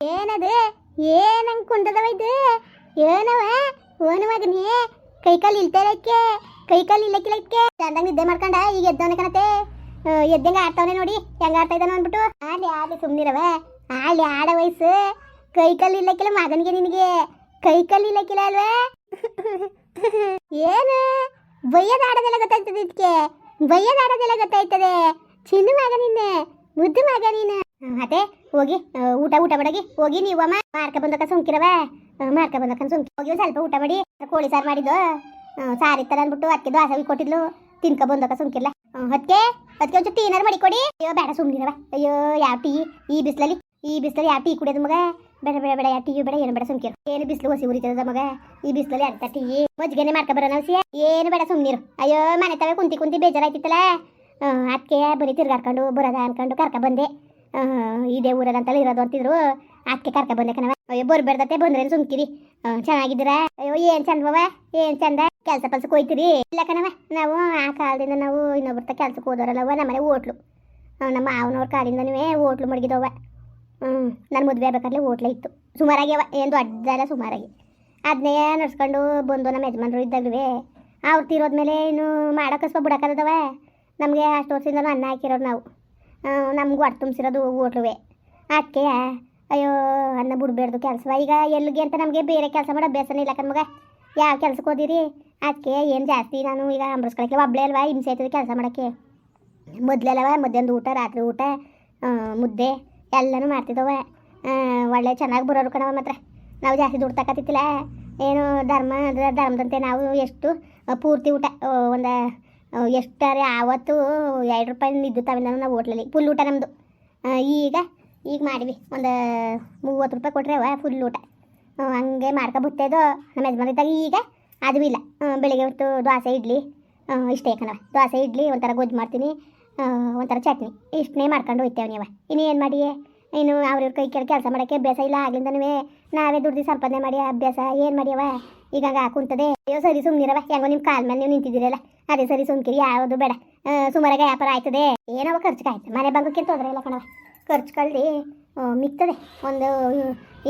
ಏನದು? ಏನಂಗ್ ಕುಂಡದವ ಇದು? ಏನವ? ಓನ ಮಗನೇ ಕೈ ಕಾಲು ಇಲ್ತಾರಕ್ಕೆ ಕೈ ಕಾಲು ಇಲ್ಲಕ್ಕಿಲ್ಲಕ್ಕೆ ಚಂದಂಗ್ ನಿದ್ದೆ ಮಾಡ್ಕೊಂಡ ಈಗ ಎದ್ದವನ ಕಣತೆ. ಎದ್ದಂಗ ಆಡ್ತಾವನೆ ನೋಡಿ, ಹೆಂಗ ಆಡ್ತಾ ಇದ್ದಾನ ಅಂದ್ಬಿಟ್ಟು. ಆಲಿ ಆಡಿ ಸುಮ್ನಿರವ. ಆಡಿ ಆಡ ವಯಸ್ಸು. ಕೈ ಕಾಲು ಇಲ್ಲಕ್ಕಿಲ್ಲ ಮಗನಿಗೆ ನಿನಗೆ. ಕೈ ಕಾಲು ಇಲ್ಲಕ್ಕಿಲ್ಲ ಅಲ್ವಾ? ಏನು? ಬೈಯದ ಆಡೋದೆಲ್ಲ ಗೊತ್ತಾಯ್ತದೆ ಇದಕ್ಕೆ. ಬೈಯದ ಆಡೋದೆಲ್ಲ ಗೊತ್ತಾಯ್ತದೆ. ಚಿನ್ನ ಮಗ ನಿನ್ನೆ, ಮುದ್ದು ಮಗ ನೀನು. ಅದೇ, ಹೋಗಿ ಊಟ ಊಟ ಮಾಡಗಿ ಹೋಗಿ ನೀವು ಅಮ್ಮ. ಮಾರ್ಕ ಬಂದಕ ಸುಮ್ಕಿರವ. ಮಾರ್ಕ ಬಂದಕ ಸುಮ್ಕಿ. ಹೋಗಿ ಒಂದು ಸ್ವಲ್ಪ ಊಟ ಮಾಡಿ, ಕೋಳಿ ಸಾರು ಮಾಡಿದ್ದು ಸಾರಿ ಇತ್ತಲ್ಲ ಅಂದ್ಬಿಟ್ಟು ಅದಕ್ಕೆ ದೋಸೆ ಕೊಟ್ಟಿದ್ಲು. ತಿನ್ಕ ಬಂದಕ ಸುಮ್ಕಿರ್ಲ. ಅದಕ್ಕೆ ಅದಕ್ಕೆ ಒಂಚೂರು ಟೀ ಏನಾರು ಮಾಡಿ ಕೊಡಿ. ಅಯ್ಯೋ, ಬೇಡ ಸುಮ್ನಿರವ. ಅಯ್ಯೋ, ಯಾವ ಟೀ? ಈ ಬಿಸ್ಲಲ್ಲಿ, ಈ ಬಿಸಿಲಲ್ಲಿ ಯಾವ ಟೀ ಕುಡಿಯೋದು ಮಗ? ಬೇಡ ಬೇಡ ಬೇಡ, ಯಾವ ಟೀ ಬೇಡ, ಏನು ಬೇಡ ಸುಮ್ಕಿರು. ಏನು ಬಿಸ್ಲು ಹೊಸಿ ಉರಿತದ ಮಗ? ಈ ಬಿಸ್ಲಲಿ ಅರ್ಧ ಟೀ. ಮಜ್ಜಿಗೆನೆ ಮಾಡ್ಕ ಬರೋಣ ಏನು ಬೇಡ ಸುಮ್ನಿರು. ಅಯ್ಯೋ, ಮನೆ ತವೆ ಕುಂತಿ ಕುಂತಿ ಬೇಜಾರಾಯ್ತಿತ್ತಲ್ಲ. ಅದಕ್ಕೆ ಬರೀ ತಿರ್ಗಾಡ್ಕೊಂಡು, ಬರೋದ ಅನ್ಕೊಂಡು ಕರ್ಕ ಬಂದೆ. ಆ, ಊರಲ್ಲಿ ಅಂತೇಳಿ ಇರೋದು ಅಂತಿದ್ರು. ಅದಕ್ಕೆ ಕರ್ಕ ಬಂದೆ ಕಣವ ಅಯ್ಯೋ ಬರ್ಬೇಡ್ದತ್ತೆ ಬಂದ್ರೆ ಸುಮ್ಕಿರಿ. ಚೆನ್ನಾಗಿದ್ದೀರಾ? ಅಯ್ಯೋ ಏನ್ ಚಂದವ ಏನ್ ಚಂದ? ಕೆಲಸ ಪಲ್ಸಕ್ಕೆ ಹೋಯ್ತಿರಿ? ಇಲ್ಲ ಕಣವ ನಾವು ಆ ಕಾಲದಿಂದ ನಾವು ಇನ್ನೊಬ್ರ ಕೆಲ್ಸಕ್ಕೆ ಹೋದವರಲ್ಲವ ನಮ್ಮನೆ ಹೋಟ್ಲು. ನಮ್ಮ ಮಾವನವ್ರ ಕಾಲಿಂದನೂ ಹೋಟ್ಲು ಮಡಗಿದವ ಹ್ಞೂ ನನ್ನ ಮದುವೆ ಆಗ್ಬೇಕಾದ್ರೆ ಹೋಟ್ಲೇ ಇತ್ತು. ಸುಮಾರಾಗ್ಯವ ಏನು ದೊಡ್ಡದಲ್ಲ ಸುಮಾರಾಗಿ. ಅದನ್ನೇ ನಡ್ಸ್ಕೊಂಡು ಬಂದು ನಮ್ಮ ಯಜಮಾನರು ಇದ್ದಾಗಲೂ ಅವ್ರು ತೀರೋದ್ಮೇಲೆ ಇನ್ನು ಮಾಡೋ ಸ್ವಲ್ಪ ನಮಗೆ ಅಷ್ಟು ವರ್ಷದಿಂದ ಅನ್ನ ಹಾಕಿರೋರು ನಾವು. ನಮ್ಗೆ ಹೊಟ್ಟೆ ತುಂಬಿಸಿರೋದು ಹೋಟ್ಲುವೆ. ಅದಕ್ಕೆ ಅಯ್ಯೋ, ಅನ್ನ ಬಿಡ್ಬೇಡ್ದು ಕೆಲಸ ಈಗ ಎಲ್ಲಿಗೆ ಅಂತ ನಮಗೆ ಬೇರೆ ಕೆಲಸ ಮಾಡೋ ಅಭ್ಯಾಸನೇ ಇಲ್ಲ ಕಣ್ಮಗ. ಯಾವ ಕೆಲ್ಸಕ್ಕೆ ಹೋದಿರಿ? ಅದಕ್ಕೆ ಏನು ಜಾಸ್ತಿ? ನಾನು ಈಗ ಅಂಬರ್ಸ್ಕೊಳಕ್ಕೆ ಒಬ್ಬಳೇ ಅಲ್ವಾ, ಹಿಂಸೆ ಆಯ್ತದೆ ಕೆಲಸ ಮಾಡೋಕ್ಕೆ. ಮೊದಲೆಲ್ಲವ ಮಧ್ಯಾಹ್ನದ ಊಟ, ರಾತ್ರಿ ಊಟ ಮುದ್ದೆ ಎಲ್ಲನೂ ಮಾಡ್ತಿದ್ದವ. ಒಳ್ಳೆ ಚೆನ್ನಾಗಿ ಬರೋರು ಕಣವ ಮಾತ್ರ. ನಾವು ಜಾಸ್ತಿ ದುಡ್ಡು ತಕ್ಕತ್ತಿತ್ತಿಲ್ಲ ಏನು ಧರ್ಮ ಅದ್ರ ಧರ್ಮದಂತೆ ನಾವು ಎಷ್ಟು ಪೂರ್ತಿ ಊಟ ಒಂದು ಎಷ್ಟಾರೆ ಆವತ್ತು ಎರಡು ರೂಪಾಯಿ ಇದ್ದು ತಾವಿಲ್ಲ ನಾವು ಹೋಟ್ಲಲ್ಲಿ. ಫುಲ್ ಊಟ ನಮ್ಮದು ಈಗ ಈಗ ಮಾಡಿವಿ. ಒಂದು ಮೂವತ್ತು ರೂಪಾಯಿ ಕೊಟ್ಟರೆ ಫುಲ್ ಊಟ. ಹಂಗೆ ಮಾಡ್ಕೊ ಬುತ್ತೇದು ನಮ್ಮ ಯಜಮಾನ ಇದ್ದಾಗ ಈಗ ಅದು ಇಲ್ಲ. ಬೆಳಿಗ್ಗೆ ಹೊತ್ತು ದೋಸೆ, ಇಡ್ಲಿ ಇಷ್ಟೇ ಕಣವ ದೋಸೆ, ಇಡ್ಲಿ, ಒಂಥರ ಗೊಜ್ಜು ಮಾಡ್ತೀನಿ. ಒಂಥರ ಚಟ್ನಿ. ಇಷ್ಟನ್ನೇ ಮಾಡ್ಕೊಂಡು ಹೋಗ್ತೇವೆ ನೀವು. ಇನ್ನೇನು ಮಾಡಿ ಇನ್ನು ಅವ್ರ ಕೈ ಕೆಳ ಕೆಲಸ ಮಾಡೋಕ್ಕೆ ಅಭ್ಯಾಸ ಇಲ್ಲ. ಆಗ್ಲಿಂದನೂ ನಾವೇ ದುಡ್ದು ಸಂಪಾದನೆ ಮಾಡಿ ಅಭ್ಯಾಸ. ಏನು ಮಾಡ್ಯವ ಈಗ ಹಂಗೆ ಕುಂತದೆ. ಅಯ್ಯೋ, ಸರಿ ಸುಮ್ಮನಿರವ ಹೆಂಗೋ ನಿಮ್ಮ ಕಾಲ್ ಮೇಲೆ ನೀವು ನಿಂತಿದ್ದೀರಲ್ಲ. ಅದೇ ಸರಿ ಸುಮ್ಕಿರಿ ಯಾವುದು ಬೇಡ. ಸುಮಾರಾಗ ವ್ಯಾಪಾರ ಆಯ್ತದೆ. ಏನವ ಖರ್ಚು ಕಾಯ್ತು? ಮನೆ ಬಂಗಕ್ಕೆ ತೊಂದರೆ ಇಲ್ಲ ಕಣವ ಖರ್ಚು ಕಳ್ದಿ ಮಿಕ್ತದೆ ಒಂದು,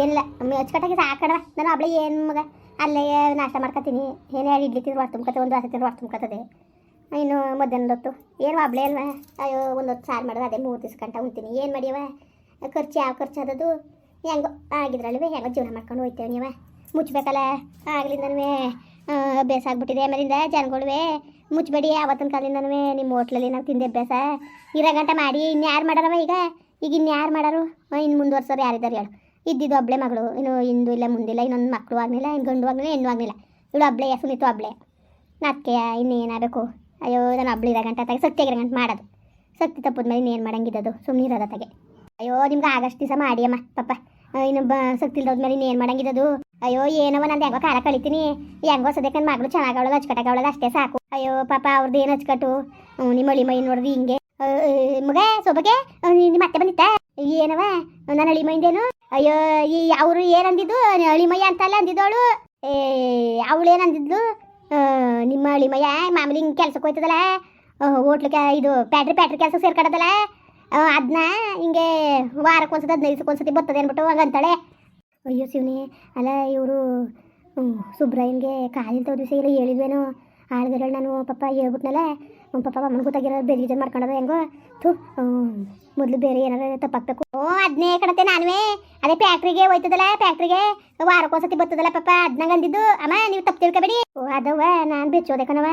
ಏನಿಲ್ಲ. ಅಚ್ಚುಕಟ್ಟಾಗಿ ಸಾಕಣವ ನಾನು ಒಬ್ಳೆ ಏನು ಮಗ? ಅಲ್ಲೇ ನಾಷ್ಟ ಮಾಡ್ಕೊತೀನಿ ಏನೇ ಇಡ್ಲಿ ತಿಂದು ಹೊಟ್ಟು ತುಂಬ್ಕತ್ತೆ ಒಂದು ಹಸಿ ತಿಂದು ಹೊಟ್ಟು ತುಂಬ್ಕತ್ತದೆ ಇನ್ನು ಮಧ್ಯಾಹ್ನದ ಹೊತ್ತು. ಏನು ಒಬ್ಳೆ ಅಲ್ವಾ? ಅಯ್ಯೋ, ಒಂದು ಹೊತ್ತು ಸಾರು ಮಾಡೋದು, ಅದೇ ಮೂರು ದಿವ್ಸ ಗಂಟ ಉಣ್ತೀನಿ. ಏನು ಮಾಡಿಯವ ಖರ್ಚು, ಯಾವ ಖರ್ಚು ಆದದು ಹೆಂಗೋ ಆಗಿದ್ರಲ್ವೇ, ಹೆಂಗೋ ಜೀವನ ಮಾಡ್ಕೊಂಡು ಹೋಯ್ತೇವೆ ನೀವ. ಮುಚ್ಚಬೇಕಲ್ಲ ಆಗ್ಲಿಂದನೂ ಅಭ್ಯಾಸ ಆಗ್ಬಿಟ್ಟಿದೆ. ಆಮೇಲಿಂದ ಜನಗಳುವೆ ಮುಚ್ಚಬೇಡಿ ಆವತ್ತಿನ ಕಾಲದಿಂದನೂ ನಿಮ್ಮ ಹೋಟ್ಲಲ್ಲಿ ನಾವು ತಿಂದೆ ಅಭ್ಯಾಸ. ಇರೋ ಗಂಟ ಮಾಡಿ ಇನ್ಯಾರು ಮಾಡಾರವ ಈಗ? ಈಗ ಇನ್ಯಾರು ಮಾಡಾರು? ಇನ್ನು ಮುಂದುವರ್ಸೋರು ಯಾರಿದ್ದಾರೆ ಹೇಳು. ಇದ್ದಿದ್ದು ಒಬ್ಳೆ ಮಗಳು, ಇನ್ನು ಇಂದು ಇಲ್ಲ, ಮುಂದಿಲ್ಲ, ಇನ್ನೊಂದು ಮಕ್ಕಳು ಆಗಲಿಲ್ಲ ಇನ್ನು ಗಂಡು ಆಗಲಿಲ್ಲ, ಹೆಣ್ಣು ಆಗಲಿಲ್ಲ. ಇವಳು ಒಬ್ಳೆ, ಸುನಿತು ಒಬ್ಳೆ. ನಾತ್ಕೆಯ ಇನ್ನೇನಾಗಬೇಕು ಅಯ್ಯೋ, ನಾನು ಒಬ್ಳು ಇರೋ ಗಂಟೆ ತಾಗೆ ಸತ್ಯ ಗಂಟೆ ಮಾಡೋದು. ತಪ್ಪದ ಮೇಲೆ ಇನ್ನೇನು ಮಾಡಂಗಿದ್ದದು? ಸುಮ್ಮನೆ ಇರೋದ ತಗೆ. ಅಯ್ಯೋ, ನಿಮ್ಗೆ ಆಗಷ್ಟು ದಿವಸ ಮಾಡಿ ಅಮ್ಮ ಪಾಪ ಇನ್ನು ಬ ಸಕ್ತಿ ಇಲ್ದೋದ್ಮೇಲೆ ಇನ್ನೇನು ಮಾಡಂಗಿದ್ದದು? ಅಯ್ಯೋ ಏನವ ನಂದು ಹೆಂಗೋ ಕಾಲ ಕಳಿತೀನಿ. ಹೆಂಗೋ ಸದ್ಯಕ್ಕೆ ನನ್ನ ಮಗಳು ಚೆನ್ನಾಗವಳದ ಅಚ್ಚುಕಟ್ಟಾಗವಳದ ಅಷ್ಟೇ ಸಾಕು. ಅಯ್ಯೋ ಪಾಪ ಅವ್ರದ್ದು ಏನು ಅಚ್ಚುಕಟ್ಟು? ಹ್ಮ್, ನಿಮ್ಮ ಅಳಿ ಮೈ ನೋಡ್ರಿ ಹಿಂಗೆ. ಮಗ ಸೊಬಗೆ? ನಿಮ್ಮ ಮತ್ತೆ ಬಂದಿತ್ತ ಏನವ? ನನ್ನ ಅಳಿ ಮೈಂದೇನು ಅಯ್ಯೋ ಈ ಅವರು ಏನಂದಿದ್ದು? ಅಳಿ ಮೈ ಅಂತಲ್ಲ ಅಂದಿದ್ದವಳು? ಏ ಅವಳು ಏನಂದಿದ್ಲು? ನಿಮ್ಮ ಅಳಿ ಮಯ್ಯ ಮಾಮೂಲಿ ಹಿಂಗೆ ಕೆಲ್ಸಕ್ಕೆ ಹೋಯ್ತದಲ್ಲ? ಹೋಟ್ಲಿಗೆ ಇದು ಪ್ಯಾಟ್ರಿ ಪ್ಯಾಟ್ರಿ ಕೆಲಸ ಸೇರ್ಕಡದಲ್ಲ? ಅದನ್ನ ಹಿಂಗೆ ವಾರಕ್ಕೆ ಒಂದ್ಸತಿ ಹದಿನೈದು ಒಂದ್ಸತಿ ಬರ್ತದೆ ಅಂದ್ಬಿಟ್ಟು ಹಂಗಂತಾಳೆ. ಅಯ್ಯೋ ಶಿವನಿ, ಅಲ್ಲ ಇವರು ಸುಬ್ರಾಯನ್ಗೆ ಕಾಲಿಂತ ದಿವಸ ಇಲ್ಲ ಹೇಳಿದ್ವೇನೋ ಆಳ್ಗಳು ನಾನು ಪಾಪ ಹೇಳ್ಬಿಟ್ನಲ್ಲ ನಮ್ಮ ಪಾಪ ಅಮ್ಮನ ಗೊತ್ತಾಗಿರೋ ಬೇರೆ ಮಾಡ್ಕೊಂಡದ ಹೆಂಗೋ, ಥೂ ಮೊದಲು ಬೇರೆ ಏನಾರ ತಪ್ಪಾಗ್ಬೇಕು ಓ ಅದನ್ನೇ ಕಣತೆ ನಾನುವೇ, ಅದೇ ಫ್ಯಾಕ್ಟ್ರಿಗೆ ಹೋಯ್ತದಲ್ಲ, ಫ್ಯಾಕ್ಟ್ರಿಗೆ, ವಾರಕ್ಕೊಂದ್ಸತಿ ಬರ್ತದಲ್ಲ ಪಾಪ ಅದನ್ನಂಗೆ ಅಂದಿದ್ದು, ಅಮ್ಮ ನೀವು ತಪ್ಪು ತಿಳ್ಕೊಬೇಡಿ. ಓ ಅದವ ನಾನು ಬೆಚ್ಚೋದೆ ಕಣವ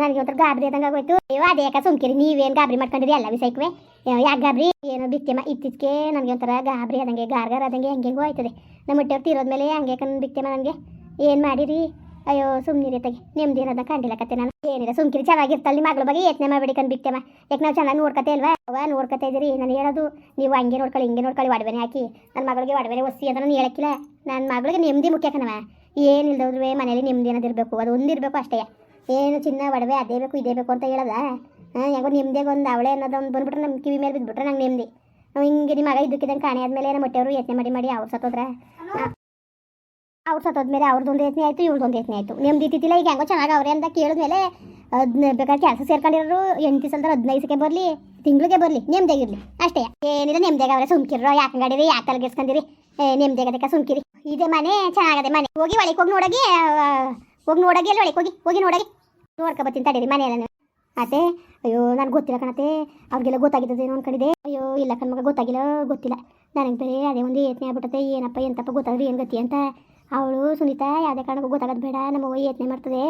ನನಗೆ ಒಂಥರ ಗಾಬರಿ ಆದಂಗೆ ಆಗೋಯ್ತು. ಅಯ್ಯೋ ಅದೇ ಯಾಕೆ ಸುಮ್ಕಿರಿ, ನೀವೇನು ಗಾಬರಿ ಮಾಡ್ಕೊಂಡಿರಿ, ಎಲ್ಲ ವಿಷಯಕ್ಕೆ ಯಾಕೆ ಗಾಬ್ರಿ? ಏನೋ ಬಿಕ್ಕೆಮ್ಮ ಇತ್ತಿಗೆ ನನಗೆ ಒಂಥರ ಗಾಬರಿ ಆದಂಗೆ, ಗಾರ್ಗಾರ್ ಆದಂಗೆ ಹೆಂಗೆಂಗೋ ಆಯ್ತದೆ ನಮ್ಮ ಹೊಟ್ಟೆವ್ರು ಮೇಲೆ ಹಂಗೆ ಕಣ್ ಬಿಕ್ಕೆಮ್ಮ ನನಗೆ. ಏನು ಮಾಡಿರಿ? ಅಯ್ಯೋ ಸುಮ್ಮನಿರಿ ತಗೆ. ನೆಮ್ಮದಿ ಏನದ ಕಂಡಿಲ್ಲ ಕತೆ ನಾನು. ಏನಿಲ್ಲ ಸುಮ್ಕಿರಿ. ಚೆನ್ನಾಗಿರ್ತಲ್ಲ ನಿಮ್ಮ ಮಗಳ ಬಗ್ಗೆ ಯೋಚನೆ ಮಾಡಬೇಡಿ ಕಂಡು ಬಿಕ್ತೆಮ್ಮ ಯಾಕೆ ನಾವು ಚೆನ್ನಾಗಿ ನೋಡ್ಕತೆ ಅಲ್ವಾ? ಅವ ನೋಡ್ಕತಾ ಇದ್ದೀರಿ ನಾನು ಹೇಳೋದು, ನೀವು ಹಂಗೆ ನೋಡ್ಕೊಳ್ಳಿ, ಹಿಂಗೆ ನೋಡ್ಕೊಳ್ಳಿ, ಒಡವೆನೆ ಹಾಕಿ. ನನ್ನ ಮಗಳಿಗೆ ಒಡವೆನೆ ಒಸಿ ಅಂತ ನಾನು ಹೇಳಕ್ಕಿಲ್ಲ. ನನ್ನ ಮಗಳಿಗೆ ನೆಮ್ಮದಿ ಮುಖ್ಯ ಕಣವ ಏನಿಲ್ದವ್ರು ಮನೇಲಿ ನೆಮ್ಮದಿ ಅನ್ನೋದಿರಬೇಕು ಅದು ಒಂದಿರಬೇಕು ಅಷ್ಟೇ. ಏನು ಚಿನ್ನ, ಒಡವೆ, ಅದೇ ಬೇಕು, ಇದೇ ಬೇಕು ಅಂತ ಹೇಳದ? ಯಾಕೋ ನೆಮ್ಮದಿಯಾಗ ಒಂದು ಅವಳೆ ಅನ್ನೋದು ಒಂದು ಬಂದ್ಬಿಟ್ರೆ ನಮ್ಮ ಕಿವಿ ಮೇಲೆ ಬಿದ್ದುಬಿಟ್ರೆ ನಂಗೆ ನೆಮ್ಮದಿ ನಾವು ಹಿಂಗೆ ನಿಮ್ಮ ಮಗ ಇದ್ದಕ್ಕಿದ್ದಂಗೆ ಕಾಣೆ ಆದಮೇಲೆ ನಮ್ಮ ಮೊಟ್ಟೆಯವರು ಯತ್ನೆ ಮಾಡಿ ಮಾಡಿ ಅವ್ರು ಸತ್ತೋದ್ರೆ. ಅವ್ರು ಸತ್ತೋದ್ಮೇಲೆ ಅವ್ರದ್ದೊಂದು ಯತ್ನೆ ಆಯಿತು ಇವ್ರದ್ದೊಂದು ಯತ್ನೆ ಆಯಿತು. ನೆಮ್ಮದಿ ಇತ್ತಿಲ್ಲ ಈಗ ಹೆಂಗೋ ಚೆನ್ನಾಗಿ ಅವ್ರೆ ಅಂತ ಕೇಳಿದ್ಮೇಲೆ ಅದನ್ನ ಬೇಕಾದ್ರೆ ಕೆಲಸ ಸೇರ್ಕೊಂಡಿರೋರು ಎಂಟು ಹದಿನೈದು ದಿವಸಕ್ಕೆ ಬರಲಿ ತಿಂಗಳಿಗೆ ಬರಲಿ ನೆಮ್ಮದಿಯಾಗಿರಲಿ ಅಷ್ಟೇ. ಏನಿಲ್ಲ ನೆಮ್ಮದಿಯಾಗ ಅವರೇ ಸುಮ್ಕಿರೋ ಯಾಕೆ ಗಾಡಿರಿ ಯಾಕೆ ತಲೆಗೆಸ್ಕೊಂಡಿರಿ ನೆಮ್ಮದಿಯಾಗದಕ್ಕೆ ಸುಮ್ಕಿರಿ. ಇದೆ ಮನೆ ಚೆನ್ನಾಗದೆ ಮನೆ. ಹೋಗಿ ಒಳಗೆ ಹೋಗಿ ನೋಡೋಗಿ ಹೋಗಿ ನೋಡೋಗಿ ಅಲ್ಲಿ ಒಳಗೆ ಹೋಗಿ ಹೋಗಿ ನೋಡಗಿ. ನೋಡ್ಕೊ ಬರ್ತೀನಿ ತಡೀರಿ ಮನೆಯಲ್ಲ ಅತ್ತೆ ಅಯ್ಯೋ, ನನಗೆ ಗೊತ್ತಿಲ್ಲ ಕಣತೆ ಅವ್ರಿಗೆಲ್ಲ ಗೊತ್ತಾಗಿದ್ದೇನೋ ಅನ್ಕೊಂಡಿದೆ ಅಯ್ಯೋ, ಇಲ್ಲ ಕಣ್ಮಗ ಗೊತ್ತಾಗಿಲ್ಲ, ಗೊತ್ತಿಲ್ಲ. ನನಗೆ ಬೇರೆ ಅದೇ ಒಂದು ಏತ್ನೆ ಆಗ್ಬಿಟ್ಟತೆ ಏನಪ್ಪ, ಎಂತಪ್ಪ ಗೊತ್ತಾದ್ರೆ ಏನು ಗತಿ ಅಂತ. ಅವಳು ಸುನೀತಾ, ಯಾವುದೇ ಕಾರಣಕ್ಕೂ ಗೊತ್ತಾಗೋದು ಬೇಡ ನಮ್ಮವ್ವ ಯತ್ನೆ ಮಾಡ್ತದೆ.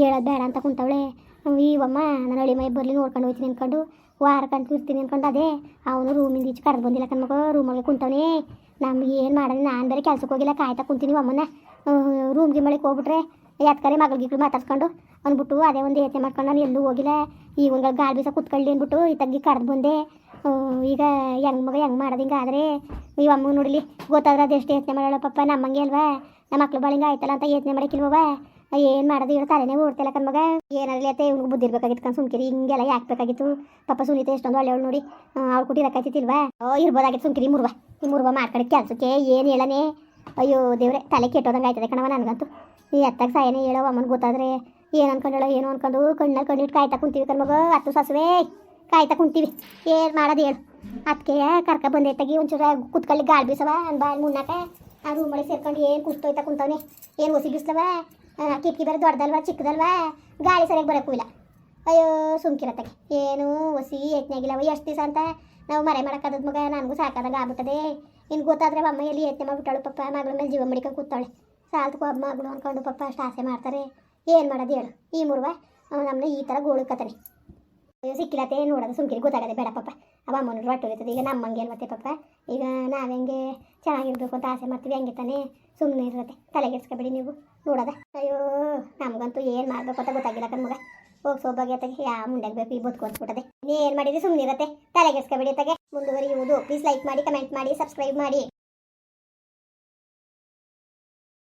ಹೇಳೋದು ಬೇಡ ಅಂತ ಕುಂತವಳೆ. ಇವಮ್ಮ ನಾನು ಅಳಿ ಮೈ ಬರಲಿ ನೋಡ್ಕೊಂಡು ಹೋಗ್ತೀನಿ ಅಂದ್ಕೊಂಡು ವಾರ ಕಂತು ಇರ್ತೀನಿ ಅಂದ್ಕೊಂಡು ಅದೇ, ಅವನು ರೂಮಿಂದ ಈಚೆ ಕರೆದು ಬಂದಿಲ್ಲ ಕಣ್ಮಗ ರೂಮೊಳಗೆ ಕುಂತವನೇ. ನಮ್ಗೆ ಏನು ಮಾಡೋದು, ನಾನು ಬೇರೆ ಕೆಲಸಕ್ಕೆ ಹೋಗಿಲ್ಲ, ಕಾಯ್ತಾ ಕುಂತೀನಿ ಅಮ್ಮನ ರೂಮ್ಗೆ ಮಳಿಗೆ ಹೋಗ್ಬಿಟ್ರೆ ಯಾತ್ಕರೆ ಗಿಗಳು ಮಾತಾಡ್ಸ್ಕೊಂಡು ಅಂದ್ಬಿಟ್ಟು ಅದೇ ಒಂದು ಯೋಚನೆ ಮಾಡ್ಕೊಂಡು ನಾನು ಎಲ್ಲೂ ಹೋಗಿಲ್ಲ. ಈಗ ಒಂದು ಗಾಳಿ ಬೀಸ ಕುತ್ಕೊಳ್ಳಿ ಅಂದ್ಬಿಟ್ಟು ಈ ತಗ್ಗಿ ಕರೆದು ಬಂದೆ. ಈಗ ಹೆಂಗ್ ಮಗ ಹೆಂಗೆ ಮಾಡೋದು ಆದರೆ? ಈ ಅಮ್ಮ ನೋಡಲಿ, ಗೊತ್ತಾದ್ರೆ ಅದೆಷ್ಟು ಯೋಚನೆ ಮಾಡೋಣ ಪಪ್ಪ ನಮ್ಮಂಗೆ ಅಲ್ವಾ? ನಮ್ಮ ಮಕ್ಳು ಬಾಳಿಂಗ ಆಯ್ತಲ್ಲ ಅಂತ ಯೋಚನೆ ಮಾಡೋಕ್ಕಿಲ್ವವ ಏನು ಮಾಡೋದು ಇವ್ರು ತಲೆನೇ ಓಡ್ತಿಲ್ಲ ಕಣ್ಮಗ ಏನಾಗಲಿ ಅತ್ತೆ, ಇವ್ನಿಗೆ ಬುದ್ಧಿರ್ಬೇಕಾಗಿತ್ತು ಕಣ್ ಸುಮ್ಕಿರಿ, ಹಿಂಗೆಲ್ಲ ಯಾಕೆ ಬೇಕಾಗಿತ್ತು? ಪಾಪ ಸುನೀತ ಎಷ್ಟೊಂದು ಒಳ್ಳೆಯವಳು ನೋಡಿ. ಅವ್ಳು ಕೊಟ್ಟಿರಕ್ಕಾಯ್ತಿಲ್ವಾ ಓ, ಇರ್ಬೋದಾಗಿತ್ತು ಸುಮ್ಕಿರಿ ಮುರ್ವ ಈ ಮುರ್ವ ಮಾಡ್ಕೊಂಡು ಕೆಲಸಕ್ಕೆ, ಏನು ಹೇಳನೆ? ಅಯ್ಯೋ ದೇವ್ರೆ, ತಲೆ ಕೆಟ್ಟೋದಂಗೆ ಆಯ್ತದೆ ಕಣವ ನನಗಂತೂ. ಈ ಎತ್ತಾಗ ಸಾಯನೇ ಹೇಳೋ, ಅಮ್ಮನ ಗೊತ್ತಾದ್ರೆ ಏನು ಅನ್ಕೊಂಡಳ ಏನು ಅನ್ಕೊಂಡು ಕಣ್ಣಲ್ಲಿ ಕಣ್ಣಿಟ್ಟು ಕಾಯ್ತಾ ಕುಂತೀವಿ ಕಣ್ಮಗ ಅತ್ತು ಸಸುವೆ. ಕಾಯ್ತಾ ಕುಂತೀವಿ. ಏನು ಮಾಡೋದು ಹೇಳು. ಅದಕ್ಕೆ ಕರ್ಕ ಬಂದೆ ತಗಿ, ಒಂಚೂರು ಕುತ್ಕೊಳ್ಳಿ, ಗಾಳಿ ಬೀಸವ ಬಾಯಿ ಮುನ್ನಾಕ ಆ ರೂಮೊಳಗೆ ಸೇರ್ಕೊಂಡು ಏನು ಕುಸ್ತೋಯ್ತಾ ಕುಂತವನೆ? ಏನು ಒಸಿ ಬಿಸ್ಲವ ಕಿಟಕಿ ಬೇರೆ ದೊಡ್ಡದಲ್ವ, ಚಿಕ್ಕದಲ್ವಾ? ಗಾಳಿ ಸರಿಯಾಗಿ ಬರೋಕ್ಕೂ ಇಲ್ಲ ಅಯ್ಯೋ ಸುಮ್ಕಿರತ್ತಗೆ ಏನು ಒಸಿ ಯತ್ನಾಗಿಲ್ಲವ ಎಷ್ಟು ದಿವಸ ಅಂತ ನಾವು ಮರೆ ಮಾಡೋಕ್ಕಾದ ಮಗ, ನನಗೂ ಸಾಕಾದಾಗ ಆಗ್ಬಿಟ್ಟದೆ. ಇನ್ನು ಗೊತ್ತಾದ್ರೆ ಅಮ್ಮ ಎಲ್ಲಿ ಯತ್ನೆ ಮಾಡಿಬಿಟ್ಟಾಳು ಪಪ್ಪ ಮಗಳ ಮೇಲೆ ಜೀವ ಮಡಿಕೊಂಡು ಕೂತಾಳೆ. ಸಾಲ್ತು ಅಮ್ಮ ಮಗಳು ಅಂದ್ಕೊಂಡು ಪಪ್ಪ ಅಷ್ಟು ಆಸೆ ಮಾಡ್ತಾರೆ. ಏನು ಮಾಡೋದು ಹೇಳು. ಈ ಮುರುವ ನಮ್ಮನ್ನ ಈ ಥರ ಗೋಳು ಕತಾನೆ ಅಯ್ಯೋ ಸಿಕ್ಕಿಲ್ಲತ್ತೆ ನೋಡೋದು? ಸುಮ್ಕಿರಿ. ಗೊತ್ತಾಗದೆ ಬೇಡ ಪಪ್ಪ ಅವ ಅಮ್ಮನ ರೊಟ್ಟು ಇರ್ತದೆ ಈಗ ನಮ್ಮಂಗೆ ಅಲ್ವತ್ತೆ ಪಪ್ಪ ಈಗ ನಾವು ಹೆಂಗೆ ಚೆನ್ನಾಗಿರ್ಬೇಕು ಅಂತ ಆಸೆ ಮಾಡ್ತೀವಿ. ಹಂಗೆ ತಾನೇ ಸುಮ್ಮನೆ ಇರುತ್ತೆ ತಲೆಗೆಡ್ಸ್ಕೊಬೇಡಿ ನೀವು. ನೋಡೋದ? ಅಯ್ಯೋ, ನಮಗಂತೂ ಏನು ಮಾಡಬೇಕು ಅಂತ ಗೊತ್ತಾಗಿಲ್ಲ ಕಣ್ಮಗ. ಹೋಗಿ ಸೋಬಾಗಿ ಅತ್ತಗೆ ಯಾ ಮುಂಡೆಗೆ ಬೇಕು ಈ ಬಿಡತ್ತೆ ನೀನ್ ಏನು ಮಾಡಿದ್ರೆ ಸುಮ್ಮನೆ ಇರುತ್ತೆ ತಲೆಗೆಸ್ಕೊಬಿಡಿ ತಗೆ ಮುಂದುವರಿಯುವುದು. ಪ್ಲೀಸ್ ಲೈಕ್ ಮಾಡಿ ಕಮೆಂಟ್ ಮಾಡಿ ಸಬ್ಸ್ಕ್ರೈಬ್ ಮಾಡಿ.